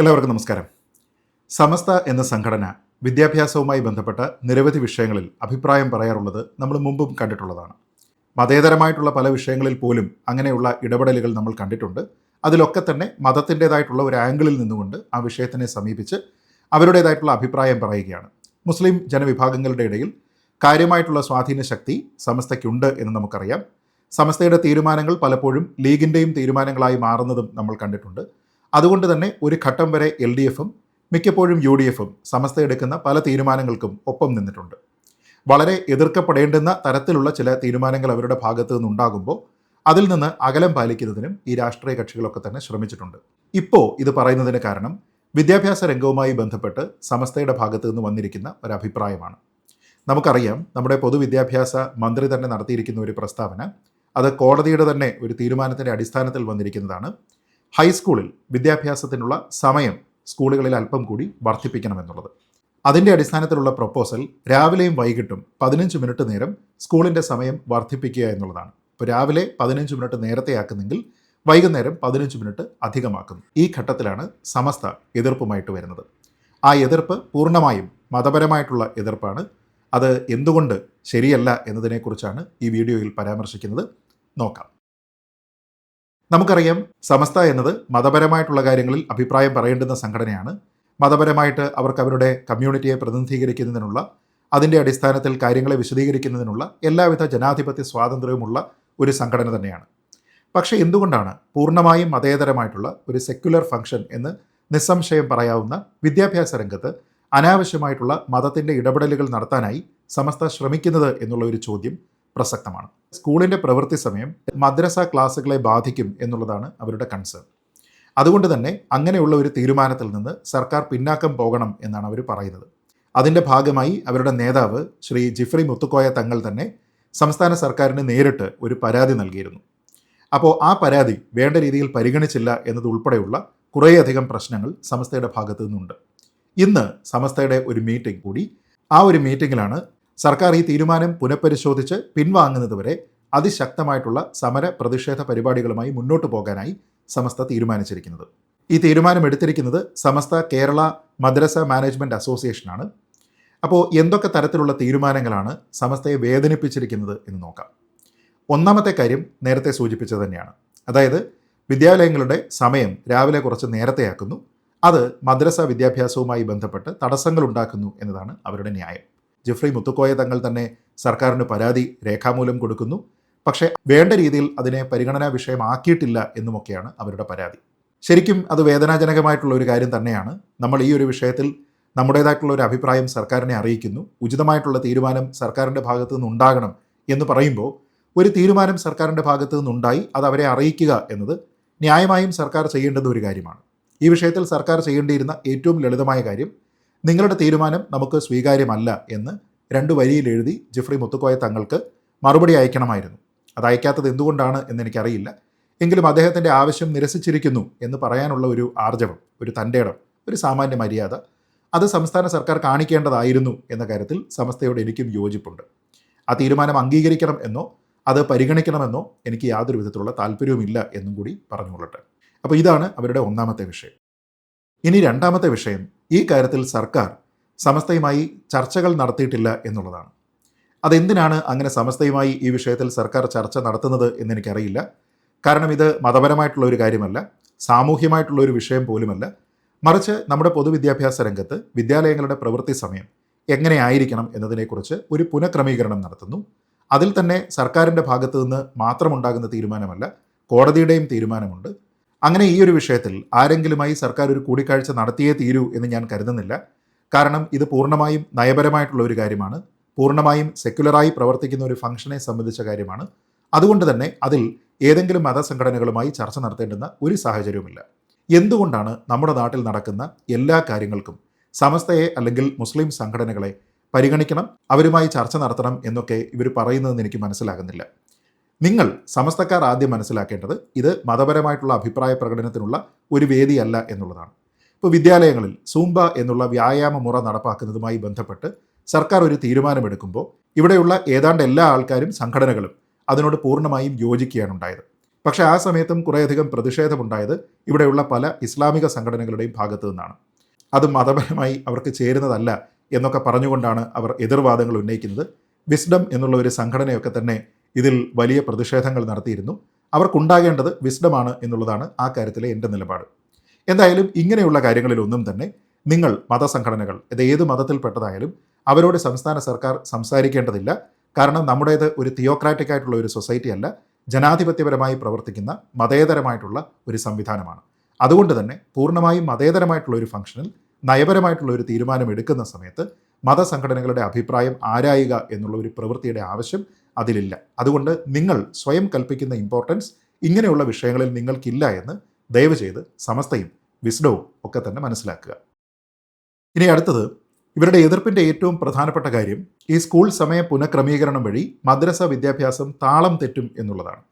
എല്ലാവർക്കും നമസ്കാരം. സമസ്ത എന്ന സംഘടന വിദ്യാഭ്യാസവുമായി ബന്ധപ്പെട്ട നിരവധി വിഷയങ്ങളിൽ അഭിപ്രായം പറയാറുള്ളത് നമ്മൾ മുമ്പും കണ്ടിട്ടുള്ളതാണ്. മതേതരമായിട്ടുള്ള പല വിഷയങ്ങളിൽ പോലും അങ്ങനെയുള്ള ഇടപെടലുകൾ നമ്മൾ കണ്ടിട്ടുണ്ട്. അതിലൊക്കെ തന്നെ മതത്തിന്റെതായിട്ടുള്ള ഒരു ആംഗിളിൽ നിന്നുകൊണ്ട് ആ വിഷയത്തിനെ സമീപിച്ച് അവരുടേതായിട്ടുള്ള അഭിപ്രായം പറയുകയാണ്. മുസ്ലിം ജനവിഭാഗങ്ങളുടെ ഇടയിൽ കാര്യമായിട്ടുള്ള സ്വാധീന ശക്തി സമസ്തയ്ക്കുണ്ട് എന്ന് നമുക്കറിയാം. സമസ്തയുടെ തീരുമാനങ്ങൾ പലപ്പോഴും ലീഗിന്റെയും തീരുമാനങ്ങളായി മാറുന്നതും നമ്മൾ കണ്ടിട്ടുണ്ട്. അതുകൊണ്ട് തന്നെ ഒരു ഘട്ടം വരെ എൽ ഡി എഫും മിക്കപ്പോഴും യു ഡി എഫും സമസ്ത എടുക്കുന്ന പല തീരുമാനങ്ങൾക്കും ഒപ്പം നിന്നിട്ടുണ്ട്. വളരെ എതിർക്കപ്പെടേണ്ടുന്ന തരത്തിലുള്ള ചില തീരുമാനങ്ങൾ അവരുടെ ഭാഗത്തു നിന്നുണ്ടാകുമ്പോൾ അതിൽ നിന്ന് അകലം പാലിക്കുന്നതിനും ഈ രാഷ്ട്രീയ കക്ഷികളൊക്കെ തന്നെ ശ്രമിച്ചിട്ടുണ്ട്. ഇപ്പോൾ ഇത് പറയുന്നതിന് കാരണം വിദ്യാഭ്യാസ രംഗവുമായി ബന്ധപ്പെട്ട് സമസ്തയുടെ ഭാഗത്തു നിന്ന് വന്നിരിക്കുന്ന ഒരു അഭിപ്രായമാണ് നമുക്കറിയാം നമ്മുടെ പൊതുവിദ്യാഭ്യാസ മന്ത്രി തന്നെ നടത്തിയിരിക്കുന്ന ഒരു പ്രസ്താവന അത് കോടതിയുടെ തന്നെ ഒരു തീരുമാനത്തിന്റെ അടിസ്ഥാനത്തിൽ വന്നിരിക്കുന്നതാണ്. ഹൈസ്കൂളിൽ വിദ്യാഭ്യാസത്തിനുള്ള സമയം സ്കൂളുകളിൽ അല്പം കൂടി വർദ്ധിപ്പിക്കണമെന്നുള്ളത്. അതിന്റെ അടിസ്ഥാനത്തിലുള്ള പ്രപ്പോസൽ രാവിലെയും വൈകിട്ടും പതിനഞ്ച് മിനിറ്റ് നേരം സ്കൂളിന്റെ സമയം വർദ്ധിപ്പിക്കുക എന്നുള്ളതാണ്. ഇപ്പോൾ രാവിലെ പതിനഞ്ച് മിനിറ്റ് നേരത്തെ ആക്കുന്നെങ്കിൽ വൈകുന്നേരം പതിനഞ്ച് മിനിറ്റ് അധികമാക്കുന്നു. ഈ ഘട്ടത്തിലാണ് സമസ്ത എതിർപ്പുമായിട്ട് വരുന്നത്. ആ എതിർപ്പ് പൂർണമായും മതപരമായിട്ടുള്ള എതിർപ്പാണ്. അത് എന്തുകൊണ്ട് ശരിയല്ല എന്നതിനെക്കുറിച്ചാണ് ഈ വീഡിയോയിൽ പരാമർശിക്കുന്നത്. നോക്കാം. നമുക്കറിയാം സമസ്ത എന്നത് മതപരമായിട്ടുള്ള കാര്യങ്ങളിൽ അഭിപ്രായം പറയേണ്ടുന്ന സംഘടനയാണ്. മതപരമായിട്ട് അവർക്ക് അവരുടെ കമ്മ്യൂണിറ്റിയെ പ്രതിനിധീകരിക്കുന്നതിനുള്ള അതിന്റെ അടിസ്ഥാനത്തിൽ കാര്യങ്ങളെ വിശദീകരിക്കുന്നതിനുള്ള എല്ലാവിധ ജനാധിപത്യ സ്വാതന്ത്ര്യവുമുള്ള ഒരു സംഘടന തന്നെയാണ്. പക്ഷേ എന്തുകൊണ്ടാണ് പൂർണമായും മതേതരമായിട്ടുള്ള ഒരു സെക്യുലർ ഫംഗ്ഷൻ എന്ന് നിസ്സംശയം പറയാവുന്ന വിദ്യാഭ്യാസ രംഗത്ത് അനാവശ്യമായിട്ടുള്ള മതത്തിന്റെ ഇടപെടലുകൾ നടത്താനായി സമസ്ത ശ്രമിക്കുന്നത് എന്നുള്ള ഒരു ചോദ്യം പ്രസക്തമാണ്. സ്കൂളിന്റെ പ്രവൃത്തി സമയം മദ്രസ ക്ലാസ്സുകളെ ബാധിക്കും എന്നുള്ളതാണ് അവരുടെ കൺസേൺ അതുകൊണ്ട് തന്നെ അങ്ങനെയുള്ള ഒരു തീരുമാനത്തിൽ നിന്ന് സർക്കാർ പിന്നാക്കം പോകണം എന്നാണ് അവർ പറയുന്നത്. അതിന്റെ ഭാഗമായി അവരുടെ നേതാവ് ശ്രീ ജിഫ്രി മുത്തുക്കോയ തങ്ങൾ തന്നെ സംസ്ഥാന സർക്കാരിന് നേരിട്ട് ഒരു പരാതി നൽകിയിരുന്നു. അപ്പോൾ ആ പരാതി വേണ്ട രീതിയിൽ പരിഗണിച്ചില്ല എന്നതുൾപ്പെടെയുള്ള കുറേയധികം പ്രശ്നങ്ങൾ സമസ്തയുടെ ഭാഗത്തു നിന്നുണ്ട്. ഇന്ന് സമസ്തയുടെ ഒരു മീറ്റിംഗ് കൂടി ആ ഒരു മീറ്റിംഗിലാണ് സർക്കാർ ഈ തീരുമാനം പുനഃപരിശോധിച്ച് പിൻവാങ്ങുന്നതുവരെ അതിശക്തമായിട്ടുള്ള സമര പ്രതിഷേധ പരിപാടികളുമായി മുന്നോട്ട് പോകാനായി സമസ്ത തീരുമാനിച്ചിരിക്കുന്നത്. ഈ തീരുമാനം എടുത്തിരിക്കുന്നത് സമസ്ത കേരള മദ്രസ മാനേജ്മെന്റ് അസോസിയേഷനാണ്. അപ്പോൾ എന്തൊക്കെ തരത്തിലുള്ള തീരുമാനങ്ങളാണ് സമസ്തയെ വേദനിപ്പിച്ചിരിക്കുന്നത് എന്ന് നോക്കാം. ഒന്നാമത്തെ കാര്യം നേരത്തെ സൂചിപ്പിച്ചത് തന്നെയാണ്. അതായത് വിദ്യാലയങ്ങളുടെ സമയം രാവിലെ കുറച്ച് നേരത്തെയാക്കുന്നു. അത് മദ്രസ വിദ്യാഭ്യാസവുമായി ബന്ധപ്പെട്ട് തടസ്സങ്ങൾ ഉണ്ടാക്കുന്നു എന്നതാണ് അവരുടെ ന്യായം. ജിഫ്രി മുത്തുക്കോയ തങ്ങൾ തന്നെ സർക്കാരിന് പരാതി രേഖാമൂലം കൊടുക്കുന്നു. പക്ഷേ വേണ്ട രീതിയിൽ അതിനെ പരിഗണനാ വിഷയമാക്കിയിട്ടില്ല എന്നുമൊക്കെയാണ് അവരുടെ പരാതി. ശരിക്കും അത് വേദനാജനകമായിട്ടുള്ള ഒരു കാര്യം തന്നെയാണ്. നമ്മൾ ഈ ഒരു വിഷയത്തിൽ നമ്മുടേതായിട്ടുള്ള ഒരു അഭിപ്രായം സർക്കാരിനെ അറിയിക്കുന്നു. ഉചിതമായിട്ടുള്ള തീരുമാനം സർക്കാരിന്റെ ഭാഗത്തു നിന്നുണ്ടാകണം എന്ന് പറയുമ്പോൾ ഒരു തീരുമാനം സർക്കാരിന്റെ ഭാഗത്തു നിന്നുണ്ടായി അത് അവരെ അറിയിക്കുക എന്നത് ന്യായമായും സർക്കാർ ചെയ്യേണ്ടത് ഒരു കാര്യമാണ്. ഈ വിഷയത്തിൽ സർക്കാർ ചെയ്യേണ്ടിയിരുന്ന ഏറ്റവും ലളിതമായ കാര്യം നിങ്ങളുടെ തീരുമാനം നമുക്ക് സ്വീകാര്യമല്ല എന്ന് രണ്ട് വരിയിൽ എഴുതി ജിഫ്രി മുത്തുക്കോയ തങ്ങൾക്ക് മറുപടി അയക്കണമായിരുന്നു. അത് അയക്കാത്തത് എന്തുകൊണ്ടാണ് എന്ന് എനിക്കറിയില്ല. എങ്കിലും അദ്ദേഹത്തിന്റെ ആവശ്യം നിരസിച്ചിരിക്കുന്നു എന്ന് പറയാനുള്ള ഒരു ആർജവം ഒരു തന്റെടം ഒരു സാമാന്യ മര്യാദ അത് സംസ്ഥാന സർക്കാർ കാണിക്കേണ്ടതായിരുന്നു എന്ന കാര്യത്തിൽ സംസ്ഥയോട് എനിക്കും യോജിപ്പുണ്ട്. ആ തീരുമാനം അംഗീകരിക്കണം എന്നോ അത് പരിഗണിക്കണമെന്നോ എനിക്ക് യാതൊരു വിധത്തിലുള്ള താല്പര്യവുമില്ല എന്നും കൂടി പറഞ്ഞുകൊള്ളട്ടെ. അപ്പോൾ ഇതാണ് അവരുടെ ഒന്നാമത്തെ വിഷയം. ഇനി രണ്ടാമത്തെ വിഷയം ഈ കാര്യത്തിൽ സർക്കാർ സമസ്തയുമായി ചർച്ചകൾ നടത്തിയിട്ടില്ല എന്നുള്ളതാണ്. അതെന്തിനാണ് അങ്ങനെ സമസ്തയുമായി ഈ വിഷയത്തിൽ സർക്കാർ ചർച്ച നടത്തുന്നത് എന്നെനിക്കറിയില്ല. കാരണം ഇത് മതപരമായിട്ടുള്ള ഒരു കാര്യമല്ല സാമൂഹ്യമായിട്ടുള്ള ഒരു വിഷയം പോലുമല്ല. മറിച്ച് നമ്മുടെ പൊതുവിദ്യാഭ്യാസ രംഗത്ത് വിദ്യാലയങ്ങളുടെ പ്രവൃത്തി സമയം എങ്ങനെയായിരിക്കണം എന്നതിനെക്കുറിച്ച് ഒരു പുനഃക്രമീകരണം നടത്തുന്നു. അതിൽ തന്നെ സർക്കാരിന്റെ ഭാഗത്തു നിന്ന് മാത്രമുണ്ടാകുന്ന തീരുമാനമല്ല കോടതിയുടെയും തീരുമാനമുണ്ട്. അങ്ങനെ ഈ ഒരു വിഷയത്തിൽ ആരെങ്കിലുമായി സർക്കാർ ഒരു കൂടിക്കാഴ്ച നടത്തിയേ തീരൂ എന്ന് ഞാൻ കരുതുന്നില്ല. കാരണം ഇത് പൂർണമായും നയപരമായിട്ടുള്ള ഒരു കാര്യമാണ്. പൂർണമായും സെക്യുലറായി പ്രവർത്തിക്കുന്ന ഒരു ഫംഗ്ഷനെ സംബന്ധിച്ച കാര്യമാണ്. അതുകൊണ്ട് തന്നെ അതിൽ ഏതെങ്കിലും മതസംഘടനകളുമായി ചർച്ച നടത്തേണ്ടുന്ന ഒരു സാഹചര്യവുമില്ല. എന്തുകൊണ്ടാണ് നമ്മുടെ നാട്ടിൽ നടക്കുന്ന എല്ലാ കാര്യങ്ങൾക്കും സമസ്തയെ അല്ലെങ്കിൽ മുസ്ലിം സംഘടനകളെ പരിഗണിക്കണം അവരുമായി ചർച്ച നടത്തണം എന്നൊക്കെ ഇവർ പറയുന്നതെന്ന് എനിക്ക് മനസ്സിലാകുന്നില്ല. നിങ്ങൾ സമസ്തക്കാർ ആദ്യം മനസ്സിലാക്കേണ്ടത് ഇത് മതപരമായിട്ടുള്ള അഭിപ്രായ പ്രകടനത്തിനുള്ള ഒരു വേദിയല്ല എന്നുള്ളതാണ്. ഇപ്പോൾ വിദ്യാലയങ്ങളിൽ സൂംബ എന്നുള്ള വ്യായാമ മുറ നടപ്പാക്കുന്നതുമായി ബന്ധപ്പെട്ട് സർക്കാർ ഒരു തീരുമാനമെടുക്കുമ്പോൾ ഇവിടെയുള്ള ഏതാണ്ട് എല്ലാ ആൾക്കാരും സംഘടനകളും അതിനോട് പൂർണമായും യോജിക്കുകയാണ് ഉണ്ടായത്. പക്ഷേ ആ സമയത്തും കുറേയധികം പ്രതിഷേധമുണ്ടായത് ഇവിടെയുള്ള പല ഇസ്ലാമിക സംഘടനകളുടെയും ഭാഗത്തു നിന്നാണ്. അത് മതപരമായി അവർക്ക് ചേരുന്നതല്ല എന്നൊക്കെ പറഞ്ഞുകൊണ്ടാണ് അവർ എതിർവാദങ്ങൾ ഉന്നയിക്കുന്നത്. വിസ്ഡം എന്നുള്ള ഒരു സംഘടനയൊക്കെ തന്നെ ഇതിൽ വലിയ പ്രതിഷേധങ്ങൾ നടത്തിയിരുന്നു. അവർക്കുണ്ടാകേണ്ടത് വിസ്ഡമാണ് എന്നുള്ളതാണ് ആ കാര്യത്തിലെ എന്റെ നിലപാട്. എന്തായാലും ഇങ്ങനെയുള്ള കാര്യങ്ങളിലൊന്നും തന്നെ നിങ്ങൾ മതസംഘടനകൾ ഇത് ഏത് മതത്തിൽപ്പെട്ടതായാലും അവരോട് സംസ്ഥാന സർക്കാർ സംസാരിക്കേണ്ടതില്ല. കാരണം നമ്മുടേത് ഒരു തിയോക്രാറ്റിക് ആയിട്ടുള്ള ഒരു സൊസൈറ്റി അല്ല ജനാധിപത്യപരമായി പ്രവർത്തിക്കുന്ന മതേതരമായിട്ടുള്ള ഒരു സംവിധാനമാണ്. അതുകൊണ്ട് തന്നെ പൂർണമായും മതേതരമായിട്ടുള്ള ഒരു ഫംഗ്ഷനിൽ നയപരമായിട്ടുള്ള ഒരു തീരുമാനം എടുക്കുന്ന സമയത്ത് മതസംഘടനകളുടെ അഭിപ്രായം ആരായുക എന്നുള്ള ഒരു പ്രവൃത്തിയുടെ ആവശ്യം അതിലില്ല. അതുകൊണ്ട് നിങ്ങൾ സ്വയം കൽപ്പിക്കുന്ന ഇമ്പോർട്ടൻസ് ഇങ്ങനെയുള്ള വിഷയങ്ങളിൽ നിങ്ങൾക്കില്ല എന്ന് ദയവ് ചെയ്ത് സമസ്തയും വിസ്ഡവും ഒക്കെ തന്നെ മനസ്സിലാക്കുക. ഇനി അടുത്തത് ഇവരുടെ എതിർപ്പിന്റെ ഏറ്റവും പ്രധാനപ്പെട്ട കാര്യം ഈ സ്കൂൾ സമയ പുനഃക്രമീകരണം വഴി മദ്രസ വിദ്യാഭ്യാസം താളം തെറ്റും എന്നുള്ളതാണ്.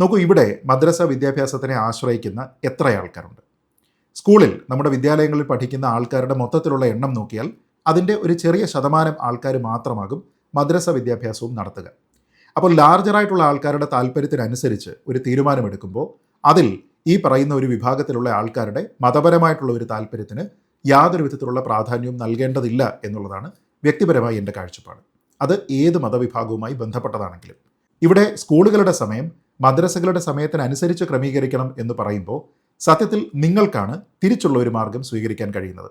നോക്കൂ ഇവിടെ മദ്രസ വിദ്യാഭ്യാസത്തിനെ ആശ്രയിക്കുന്ന എത്ര ആൾക്കാരുണ്ട്? സ്കൂളിൽ നമ്മുടെ വിദ്യാലയങ്ങളിൽ പഠിക്കുന്ന ആൾക്കാരുടെ മൊത്തത്തിലുള്ള എണ്ണം നോക്കിയാൽ അതിന്റെ ഒരു ചെറിയ ശതമാനം ആൾക്കാർ മാത്രമാകും മദ്രസ വിദ്യാഭ്യാസവും നടത്തുക. അപ്പോൾ ലാർജറായിട്ടുള്ള ആൾക്കാരുടെ താല്പര്യത്തിനനുസരിച്ച് ഒരു തീരുമാനമെടുക്കുമ്പോൾ അതിൽ ഈ പറയുന്ന ഒരു വിഭാഗത്തിലുള്ള ആൾക്കാരുടെ മതപരമായിട്ടുള്ള ഒരു താല്പര്യത്തിന് യാതൊരു വിധത്തിലുള്ള പ്രാധാന്യവും നൽകേണ്ടതില്ല എന്നുള്ളതാണ് വ്യക്തിപരമായി എന്റെ കാഴ്ചപ്പാട്. അത് ഏത് മതവിഭാഗവുമായി ബന്ധപ്പെട്ടതാണെങ്കിലും. ഇവിടെ സ്കൂളുകളുടെ സമയം മദ്രസകളുടെ സമയത്തിനനുസരിച്ച് ക്രമീകരിക്കണം എന്ന് പറയുമ്പോൾ സത്യത്തിൽ നിങ്ങൾക്കാണ് തിരിച്ചുള്ള ഒരു മാർഗം സ്വീകരിക്കാൻ കഴിയുന്നത്.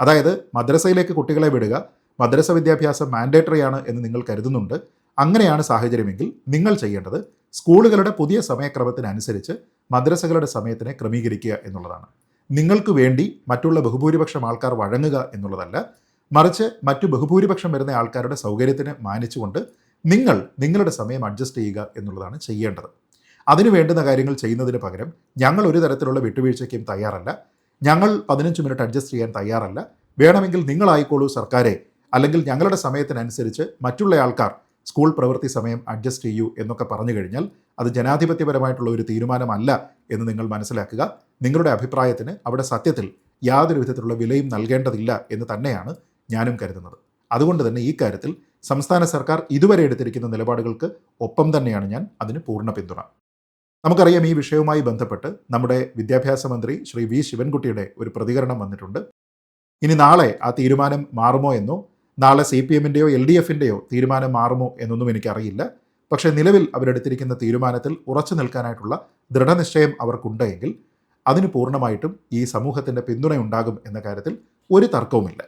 അതായത് മദ്രസയിലേക്ക് കുട്ടികളെ വിടുക മദ്രസ വിദ്യാഭ്യാസം മാൻഡേറ്ററി ആണ് എന്ന് നിങ്ങൾ കരുതുന്നുണ്ട് അങ്ങനെയാണ് സാഹചര്യമെങ്കിൽ നിങ്ങൾ ചെയ്യേണ്ടത് സ്കൂളുകളുടെ പുതിയ സമയക്രമത്തിനനുസരിച്ച് മദ്രസകളുടെ സമയത്തിനെ ക്രമീകരിക്കുക എന്നുള്ളതാണ്. നിങ്ങൾക്ക് വേണ്ടി മറ്റുള്ള ബഹുഭൂരിപക്ഷം ആൾക്കാർ വഴങ്ങുക എന്നുള്ളതല്ല മറിച്ച് മറ്റു ബഹുഭൂരിപക്ഷം വരുന്ന ആൾക്കാരുടെ സൗകര്യത്തിന് മാനിച്ചുകൊണ്ട് നിങ്ങൾ നിങ്ങളുടെ സമയം അഡ്ജസ്റ്റ് ചെയ്യുക എന്നുള്ളതാണ് ചെയ്യേണ്ടത്. അതിനു വേണ്ടുന്ന കാര്യങ്ങൾ ചെയ്യുന്നതിന് പകരം ഞങ്ങൾ ഒരു തരത്തിലുള്ള വിട്ടുവീഴ്ചയ്ക്കും തയ്യാറല്ല. ഞങ്ങൾ പതിനഞ്ച് മിനിറ്റ് അഡ്ജസ്റ്റ് ചെയ്യാൻ തയ്യാറല്ല. വേണമെങ്കിൽ നിങ്ങളായിക്കോളൂ സർക്കാരെ. അല്ലെങ്കിൽ ഞങ്ങളുടെ സമയത്തിനനുസരിച്ച് മറ്റുള്ള ആൾക്കാർ സ്കൂൾ പ്രവൃത്തി സമയം അഡ്ജസ്റ്റ് ചെയ്യൂ എന്നൊക്കെ പറഞ്ഞു കഴിഞ്ഞാൽ അത് ജനാധിപത്യപരമായിട്ടുള്ള ഒരു തീരുമാനമല്ല എന്ന് നിങ്ങൾ മനസ്സിലാക്കുക. നിങ്ങളുടെ അഭിപ്രായത്തിന് അവിടെ സത്യത്തിൽ യാതൊരു വിധത്തിലുള്ള വിലയും നൽകേണ്ടതില്ല എന്ന് തന്നെയാണ് ഞാനും കരുതുന്നത്. അതുകൊണ്ട് തന്നെ ഈ കാര്യത്തിൽ സംസ്ഥാന സർക്കാർ ഇതുവരെ എടുത്തിരിക്കുന്ന നിലപാടുകൾക്ക് ഒപ്പം തന്നെയാണ് ഞാൻ അതിന് പൂർണ പിന്തുണ. നമുക്കറിയാം ഈ വിഷയവുമായി ബന്ധപ്പെട്ട് നമ്മുടെ വിദ്യാഭ്യാസ മന്ത്രി ശ്രീ വി ശിവൻകുട്ടിയുടെ ഒരു പ്രതികരണം വന്നിട്ടുണ്ട്. ഇനി നാളെ ആ തീരുമാനം മാറുമോ എന്നോ നാളെ സി പി എമ്മിന്റെയോ എൽ ഡി എഫിന്റെയോ തീരുമാനം മാറുമോ എന്നൊന്നും എനിക്കറിയില്ല. പക്ഷേ നിലവിൽ അവരെടുത്തിരിക്കുന്ന തീരുമാനത്തിൽ ഉറച്ചു നിൽക്കാനായിട്ടുള്ള ദൃഢനിശ്ചയം അവർക്കുണ്ടെങ്കിൽ അതിന് പൂർണമായിട്ടും ഈ സമൂഹത്തിന്റെ പിന്തുണയുണ്ടാകും എന്ന കാര്യത്തിൽ ഒരു തർക്കവുമില്ല.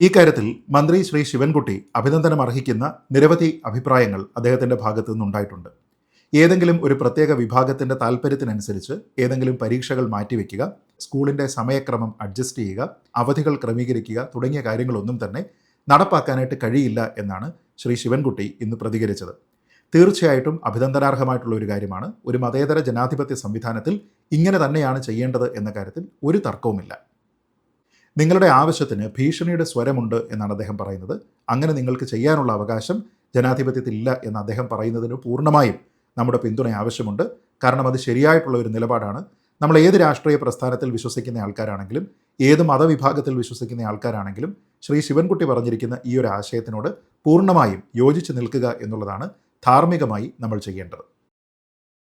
ഈ കാര്യത്തിൽ മന്ത്രി ശ്രീ ശിവൻകുട്ടി അഭിനന്ദനം അർഹിക്കുന്ന നിരവധി അഭിപ്രായങ്ങൾ അദ്ദേഹത്തിന്റെ ഭാഗത്തു നിന്നുണ്ടായിട്ടുണ്ട്. ഏതെങ്കിലും ഒരു പ്രത്യേക വിഭാഗത്തിന്റെ താല്പര്യത്തിനനുസരിച്ച് ഏതെങ്കിലും പരീക്ഷകൾ മാറ്റിവെക്കുക സ്കൂളിന്റെ സമയക്രമം അഡ്ജസ്റ്റ് ചെയ്യുക അവധികൾ ക്രമീകരിക്കുക തുടങ്ങിയ കാര്യങ്ങളൊന്നും തന്നെ നടപ്പാക്കാനായിട്ട് കഴിയില്ല എന്നാണ് ശ്രീ ശിവൻകുട്ടി ഇന്ന് പ്രതികരിച്ചത്. തീർച്ചയായിട്ടും അഭിനന്ദനാർഹമായിട്ടുള്ള ഒരു കാര്യമാണ്. ഒരു മതേതര ജനാധിപത്യ സംവിധാനത്തിൽ ഇങ്ങനെ തന്നെയാണ് ചെയ്യേണ്ടത് എന്ന കാര്യത്തിൽ ഒരു തർക്കവുമില്ല. നിങ്ങളുടെ ആവശ്യത്തിന് ഭീഷണിയുടെ സ്വരമുണ്ട് എന്നാണ് അദ്ദേഹം പറയുന്നത്. അങ്ങനെ നിങ്ങൾക്ക് ചെയ്യാനുള്ള അവകാശം ജനാധിപത്യത്തിൽ ഇല്ല എന്ന് അദ്ദേഹം പറയുന്നതിന് പൂർണമായും നമ്മുടെ പിന്തുണ ആവശ്യമുണ്ട്. കാരണം അത് ശരിയായിട്ടുള്ള ഒരു നിലപാടാണ്. നമ്മൾ ഏത് രാഷ്ട്രീയ പ്രസ്ഥാനത്തിൽ വിശ്വസിക്കുന്ന ആൾക്കാരാണെങ്കിലും ഏത് മതവിഭാഗത്തിൽ വിശ്വസിക്കുന്ന ആൾക്കാരാണെങ്കിലും ശ്രീ ശിവൻകുട്ടി പറഞ്ഞിരിക്കുന്ന ഈ ഒരു ആശയത്തിനോട് പൂർണമായും യോജിച്ച് നിൽക്കുക എന്നുള്ളതാണ് ധാർമ്മികമായി നമ്മൾ ചെയ്യേണ്ടത്.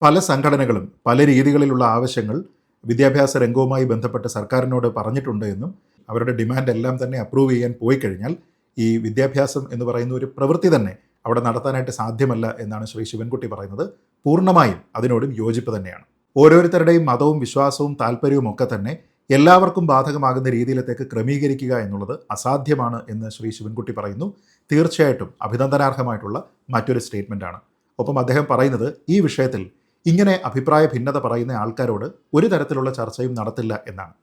പല സംഘടനകളും പല രീതികളിലുള്ള ആവശ്യങ്ങൾ വിദ്യാഭ്യാസ രംഗവുമായി ബന്ധപ്പെട്ട് സർക്കാരിനോട് പറഞ്ഞിട്ടുണ്ട് എന്നും അവരുടെ ഡിമാൻഡ് എല്ലാം തന്നെ അപ്രൂവ് ചെയ്യാൻ പോയി കഴിഞ്ഞാൽ ഈ വിദ്യാഭ്യാസം എന്ന് പറയുന്ന ഒരു പ്രവൃത്തി തന്നെ അവിടെ നടത്താനായിട്ട് സാധ്യമല്ല എന്നാണ് ശ്രീ ശിവൻകുട്ടി പറയുന്നത്. പൂർണമായും അതിനോടും യോജിപ്പ് തന്നെയാണ്. ഓരോരുത്തരുടെയും മതവും വിശ്വാസവും താല്പര്യവും ഒക്കെ തന്നെ എല്ലാവർക്കും ബാധകമാകുന്ന രീതിയിലത്തേക്ക് ക്രമീകരിക്കുക എന്നുള്ളത് അസാധ്യമാണ് എന്ന് ശ്രീ ശിവൻകുട്ടി പറയുന്നു. തീർച്ചയായിട്ടും അഭിനന്ദനാർഹമായിട്ടുള്ള മറ്റൊരു സ്റ്റേറ്റ്മെന്റാണ് ഒപ്പം അദ്ദേഹം പറയുന്നത് ഈ വിഷയത്തിൽ ഇങ്ങനെ അഭിപ്രായ ഭിന്നത പറയുന്ന ആൾക്കാരോട് ഒരു തരത്തിലുള്ള ചർച്ചയും നടത്തില്ല എന്നാണ്.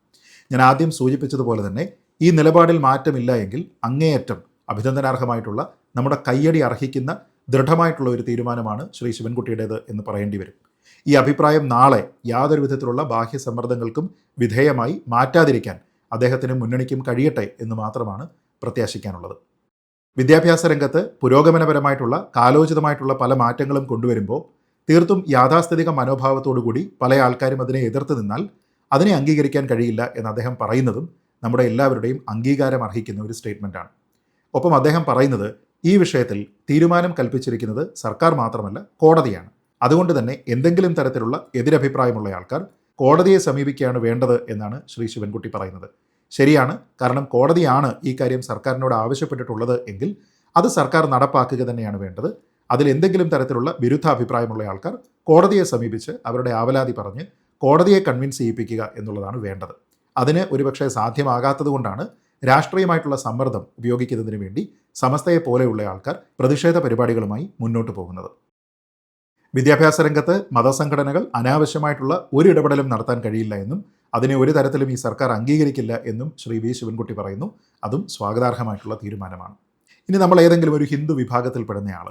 ഞാൻ ആദ്യം സൂചിപ്പിച്ചതുപോലെ തന്നെ ഈ നിലപാടിൽ മാറ്റമില്ല എങ്കിൽ അങ്ങേയറ്റം അഭിനന്ദനാർഹമായിട്ടുള്ള നമ്മുടെ കയ്യടി അർഹിക്കുന്ന ദൃഢമായിട്ടുള്ള ഒരു തീരുമാനമാണ് ശ്രീ ശിവൻകുട്ടിയുടേത് എന്ന് പറയേണ്ടി വരും. ഈ അഭിപ്രായം നാളെ യാതൊരു വിധത്തിലുള്ള ബാഹ്യ സമ്മർദ്ദങ്ങൾക്കും വിധേയമായി മാറ്റാതിരിക്കാൻ അദ്ദേഹത്തിന് മുന്നണിക്കും കഴിയട്ടെ എന്ന് മാത്രമാണ് പ്രത്യാശിക്കാനുള്ളത്. വിദ്യാഭ്യാസ രംഗത്ത് പുരോഗമനപരമായിട്ടുള്ള കാലോചിതമായിട്ടുള്ള പല മാറ്റങ്ങളും കൊണ്ടുവരുമ്പോൾ തീർത്തും യാഥാസ്ഥിതിക മനോഭാവത്തോടുകൂടി പല ആൾക്കാരും അതിനെ എതിർത്ത് നിന്നാൽ അതിനെ അംഗീകരിക്കാൻ കഴിയില്ല എന്ന് അദ്ദേഹം പറയുന്നതും നമ്മുടെ എല്ലാവരുടെയും അംഗീകാരം അർഹിക്കുന്ന ഒരു സ്റ്റേറ്റ്മെന്റാണ് ഒപ്പം അദ്ദേഹം പറയുന്നത് ഈ വിഷയത്തിൽ തീരുമാനം കൽപ്പിച്ചിരിക്കുന്നത് സർക്കാർ മാത്രമല്ല കോടതിയാണ്. അതുകൊണ്ട് തന്നെ എന്തെങ്കിലും തരത്തിലുള്ള എതിരഭിപ്രായമുള്ള ആൾക്കാർ കോടതിയെ സമീപിക്കുകയാണ് വേണ്ടത് എന്നാണ് ശ്രീ ശിവൻകുട്ടി പറയുന്നത്. ശരിയാണ് കാരണം കോടതിയാണ് ഈ കാര്യം സർക്കാരിനോട് ആവശ്യപ്പെട്ടിട്ടുള്ളത് എങ്കിൽ അത് സർക്കാർ നടപ്പാക്കുക തന്നെയാണ് വേണ്ടത്. അതിൽ എന്തെങ്കിലും തരത്തിലുള്ള വിരുദ്ധാഭിപ്രായമുള്ള ആൾക്കാർ കോടതിയെ സമീപിച്ച് അവരുടെ ആവലാതി പറഞ്ഞ് കോടതിയെ കൺവിൻസ് ചെയ്യിപ്പിക്കുക എന്നുള്ളതാണ് വേണ്ടത്. അതിന് ഒരുപക്ഷെ സാധ്യമാകാത്തതുകൊണ്ടാണ് രാഷ്ട്രീയമായിട്ടുള്ള സമ്മർദ്ദം ഉപയോഗിക്കുന്നതിന് വേണ്ടി സമസ്തയെ പോലെയുള്ള ആൾക്കാർ പ്രതിഷേധ പരിപാടികളുമായി മുന്നോട്ട് പോകുന്നത്. വിദ്യാഭ്യാസ രംഗത്ത് മതസംഘടനകൾ അനാവശ്യമായിട്ടുള്ള ഒരു ഇടപെടലും നടത്താൻ കഴിയില്ല എന്നും അതിനെ ഒരു തരത്തിലും ഈ സർക്കാർ അംഗീകരിക്കില്ല എന്നും ശ്രീ വി ശിവൻകുട്ടി പറയുന്നു. അതും സ്വാഗതാർഹമായിട്ടുള്ള തീരുമാനമാണ്. ഇനി നമ്മൾ ഏതെങ്കിലും ഒരു ഹിന്ദു വിഭാഗത്തിൽപ്പെടുന്നയാൾ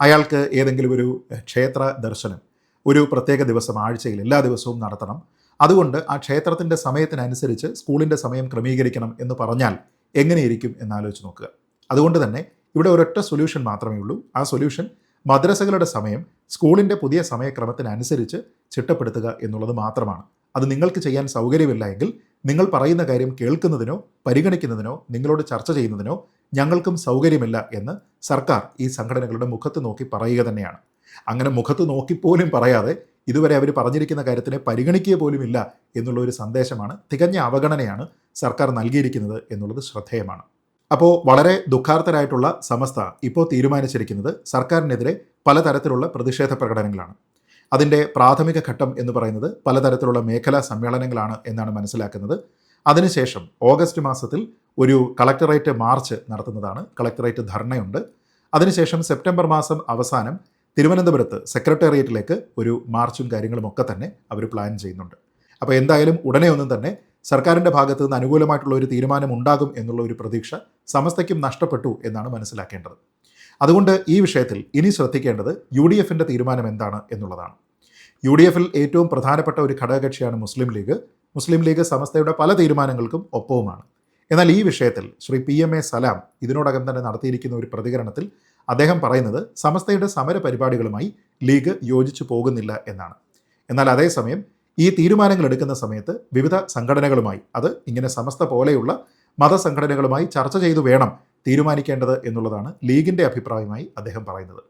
അയാൾക്ക് ഏതെങ്കിലും ഒരു ക്ഷേത്ര ദർശനം ഒരു പ്രത്യേക ദിവസം ആഴ്ചയിൽ എല്ലാ ദിവസവും നടത്തണം. അതുകൊണ്ട് ആ ക്ഷേത്രത്തിന്റെ സമയത്തിനനുസരിച്ച് സ്കൂളിന്റെ സമയം ക്രമീകരിക്കണം എന്ന് പറഞ്ഞാൽ എങ്ങനെയിരിക്കും എന്നാലോചിച്ച് നോക്കുക. അതുകൊണ്ട് തന്നെ ഇവിടെ ഒരൊറ്റ സൊല്യൂഷൻ മാത്രമേ ഉള്ളൂ. ആ സൊല്യൂഷൻ മദ്രസകളുടെ സമയം സ്കൂളിന്റെ പുതിയ സമയക്രമത്തിനനുസരിച്ച് ചിട്ടപ്പെടുത്തുക എന്നുള്ളത് മാത്രമാണ്. അത് നിങ്ങൾക്ക് ചെയ്യാൻ സൗകര്യമില്ല എങ്കിൽ നിങ്ങൾ പറയുന്ന കാര്യം കേൾക്കുന്നതിനോ പരിഗണിക്കുന്നതിനോ നിങ്ങളോട് ചർച്ച ചെയ്യുന്നതിനോ ഞങ്ങൾക്കും സൗകര്യമില്ല എന്ന് സർക്കാർ ഈ സംഘടനകളുടെ മുഖത്ത് നോക്കി പറയുക തന്നെയാണ്. അങ്ങനെ മുഖത്ത് നോക്കിപ്പോലും പറയാതെ ഇതുവരെ അവർ പറഞ്ഞിരിക്കുന്ന കാര്യത്തിനെ പരിഗണിക്കുക പോലുമില്ല എന്നുള്ള ഒരു സന്ദേശമാണ് തികഞ്ഞ അവഗണനയാണ് സർക്കാർ നൽകിയിരിക്കുന്നത് എന്നുള്ളത് ശ്രദ്ധേയമാണ്. അപ്പോൾ വളരെ ദുഃഖാർത്ഥരായിട്ടുള്ള സമസ്ത ഇപ്പോൾ തീരുമാനിച്ചിരിക്കുന്നത് സർക്കാരിനെതിരെ പലതരത്തിലുള്ള പ്രതിഷേധ പ്രകടനങ്ങളാണ്. അതിന്റെ പ്രാഥമിക ഘട്ടം എന്ന് പറയുന്നത് പലതരത്തിലുള്ള മേഖലാ സമ്മേളനങ്ങളാണ് എന്നാണ് മനസ്സിലാക്കുന്നത്. അതിനുശേഷം ഓഗസ്റ്റ് മാസത്തിൽ ഒരു കളക്ടറേറ്റ് മാർച്ച് നടത്തുന്നതാണ്. കളക്ടറേറ്റ് ധർണയുണ്ട്. അതിനുശേഷം സെപ്റ്റംബർ മാസം അവസാനം തിരുവനന്തപുരത്ത് സെക്രട്ടേറിയറ്റിലേക്ക് ഒരു മാർച്ചും കാര്യങ്ങളും ഒക്കെ തന്നെ അവർ പ്ലാൻ ചെയ്യുന്നുണ്ട്. അപ്പോൾ എന്തായാലും ഉടനെ ഒന്നും തന്നെ സർക്കാരിന്റെ ഭാഗത്തു നിന്ന് അനുകൂലമായിട്ടുള്ള ഒരു തീരുമാനം ഉണ്ടാകും എന്നുള്ള ഒരു പ്രതീക്ഷ സമസ്തയ്ക്കും നഷ്ടപ്പെട്ടു എന്നാണ് മനസ്സിലാക്കേണ്ടത്. അതുകൊണ്ട് ഈ വിഷയത്തിൽ ഇനി ശ്രദ്ധിക്കേണ്ടത് യു ഡി എഫിന്റെ തീരുമാനം എന്താണ് എന്നുള്ളതാണ്. യു ഡി എഫിൽ ഏറ്റവും പ്രധാനപ്പെട്ട ഒരു ഘടകകക്ഷിയാണ് മുസ്ലിം ലീഗ്. മുസ്ലിം ലീഗ് സമസ്തയുടെ പല തീരുമാനങ്ങൾക്കും ഒപ്പവുമാണ്. എന്നാൽ ഈ വിഷയത്തിൽ Shri P M A Salam ഇതിനോടകം തന്നെ നടത്തിയിരിക്കുന്ന ഒരു പ്രതികരണത്തിൽ അദ്ദേഹം പറയുന്നത് സമസ്തയുടെ സമര പരിപാടികളുമായി ലീഗ് യോജിച്ചു പോകുന്നില്ല എന്നാണ്. എന്നാൽ അതേസമയം ഈ തീരുമാനങ്ങൾ എടുക്കുന്ന സമയത്ത് വിവിധ സംഘടനകളുമായി അത് ഇങ്ങനെ സമസ്ത പോലെയുള്ള മതസംഘടനകളുമായി ചർച്ച ചെയ്തു വേണം തീരുമാനിക്കേണ്ടത് എന്നുള്ളതാണ് ലീഗിന്റെ അഭിപ്രായമായി അദ്ദേഹം പറയുന്നത്.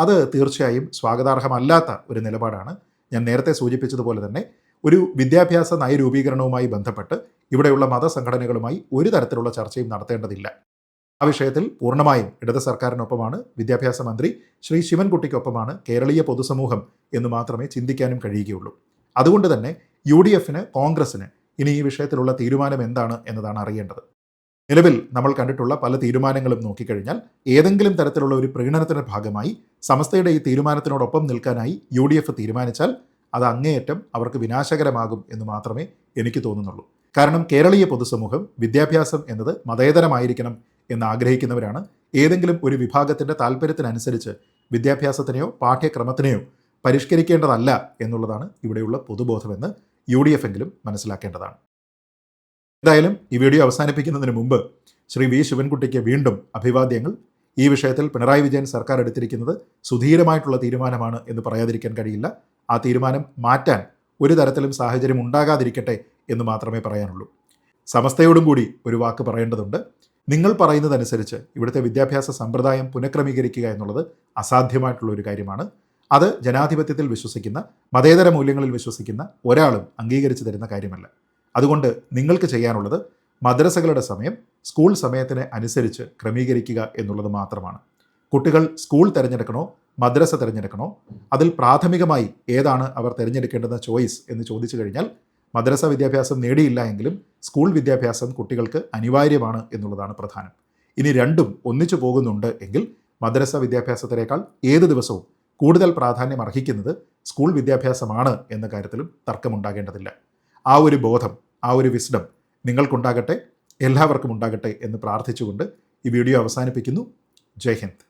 അത് തീർച്ചയായും സ്വാഗതാർഹമല്ലാത്ത ഒരു നിലപാടാണ്. ഞാൻ നേരത്തെ സൂചിപ്പിച്ചതുപോലെ തന്നെ ഒരു വിദ്യാഭ്യാസ നയരൂപീകരണവുമായി ബന്ധപ്പെട്ട് ഇവിടെയുള്ള മതസംഘടനകളുമായി ഒരു തരത്തിലുള്ള ചർച്ചയും നടത്തേണ്ടതില്ല. ആ വിഷയത്തിൽ പൂർണമായും ഇടത് സർക്കാരിനൊപ്പമാണ് വിദ്യാഭ്യാസ മന്ത്രി ശ്രീ ശിവൻകുട്ടിക്കൊപ്പമാണ് കേരളീയ പൊതുസമൂഹം എന്ന് മാത്രമേ ചിന്തിക്കാനും കഴിയുകയുള്ളൂ. അതുകൊണ്ട് തന്നെ യു ഡി എഫിന് കോൺഗ്രസിന് ഇനി ഈ വിഷയത്തിലുള്ള തീരുമാനം എന്താണ് എന്നതാണ് അറിയേണ്ടത്. നിലവിൽ നമ്മൾ കണ്ടിട്ടുള്ള പല തീരുമാനങ്ങളും നോക്കിക്കഴിഞ്ഞാൽ ഏതെങ്കിലും തരത്തിലുള്ള ഒരു പ്രീണനത്തിന്റെ ഭാഗമായി സമസ്തയുടെ ഈ തീരുമാനത്തിനോടൊപ്പം നിൽക്കാനായി യു ഡി എഫ് തീരുമാനിച്ചാൽ അത് അങ്ങേയറ്റം അവർക്ക് വിനാശകരമാകും എന്ന് മാത്രമേ എനിക്ക് തോന്നുന്നുള്ളൂ. കാരണം കേരളീയ പൊതുസമൂഹം വിദ്യാഭ്യാസം എന്നത് മതേതരമായിരിക്കണം എന്ന് ആഗ്രഹിക്കുന്നവരാണ്. ഏതെങ്കിലും ഒരു വിഭാഗത്തിന്റെ താല്പര്യത്തിനനുസരിച്ച് വിദ്യാഭ്യാസത്തിനെയോ പാഠ്യക്രമത്തിനെയോ പരിഷ്കരിക്കേണ്ടതല്ല എന്നുള്ളതാണ് ഇവിടെയുള്ള പൊതുബോധമെന്ന് യു ഡി എഫ് എങ്കിലും മനസ്സിലാക്കേണ്ടതാണ്. എന്തായാലും ഈ വീഡിയോ അവസാനിപ്പിക്കുന്നതിന് മുമ്പ് ശ്രീ വി ശിവൻകുട്ടിക്ക് വീണ്ടും അഭിവാദ്യങ്ങൾ. ഈ വിഷയത്തിൽ പിണറായി വിജയൻ സർക്കാർ എടുത്തിരിക്കുന്നത് സുധീരമായിട്ടുള്ള തീരുമാനമാണ് എന്ന് പറയാതിരിക്കാൻ കഴിയില്ല. ആ തീരുമാനം മാറ്റാൻ ഒരു തരത്തിലും സാഹചര്യം ഉണ്ടാകാതിരിക്കട്ടെ എന്ന് മാത്രമേ പറയാനുള്ളൂ. സമസ്തയോടും കൂടി ഒരു വാക്ക് പറയേണ്ടതുണ്ട്. നിങ്ങൾ പറയുന്നതനുസരിച്ച് ഇവിടുത്തെ വിദ്യാഭ്യാസ സമ്പ്രദായം പുനഃക്രമീകരിക്കുക എന്നുള്ളത് അസാധ്യമായിട്ടുള്ള ഒരു കാര്യമാണ്. അത് ജനാധിപത്യത്തിൽ വിശ്വസിക്കുന്ന മതേതര മൂല്യങ്ങളിൽ വിശ്വസിക്കുന്ന ഒരാളും അംഗീകരിച്ചു തരുന്ന കാര്യമല്ല. അതുകൊണ്ട് നിങ്ങൾക്ക് ചെയ്യാനുള്ളത് മദ്രസകളുടെ സമയം സ്കൂൾ സമയത്തിന് അനുസരിച്ച് ക്രമീകരിക്കുക എന്നുള്ളത് മാത്രമാണ്. കുട്ടികൾ സ്കൂൾ തിരഞ്ഞെടുക്കണോ മദ്രസ തിരഞ്ഞെടുക്കണോ അതിൽ പ്രാഥമികമായി ഏതാണ് അവർ തിരഞ്ഞെടുക്കേണ്ടത് ചോയ്സ് എന്ന് ചോദിച്ചു കഴിഞ്ഞാൽ മദ്രസ വിദ്യാഭ്യാസം നേടിയില്ല എങ്കിലും സ്കൂൾ വിദ്യാഭ്യാസം കുട്ടികൾക്ക് അനിവാര്യമാണ് എന്നുള്ളതാണ് പ്രധാനം. ഇനി രണ്ടും ഒന്നിച്ചു പോകുന്നുണ്ട് എങ്കിൽ മദ്രസ വിദ്യാഭ്യാസത്തിനേക്കാൾ ഏത് ദിവസവും കൂടുതൽ പ്രാധാന്യം അർഹിക്കുന്നത് സ്കൂൾ വിദ്യാഭ്യാസമാണ് എന്ന കാര്യത്തിലും തർക്കമുണ്ടാകേണ്ടതില്ല. ആ ഒരു ബോധം ആ ഒരു വിസ്ഡം നിങ്ങൾക്കുണ്ടാകട്ടെ എല്ലാവർക്കും ഉണ്ടാകട്ടെ എന്ന് പ്രാർത്ഥിച്ചുകൊണ്ട് ഈ വീഡിയോ അവസാനിപ്പിക്കുന്നു. ജയ് ഹിന്ദ്.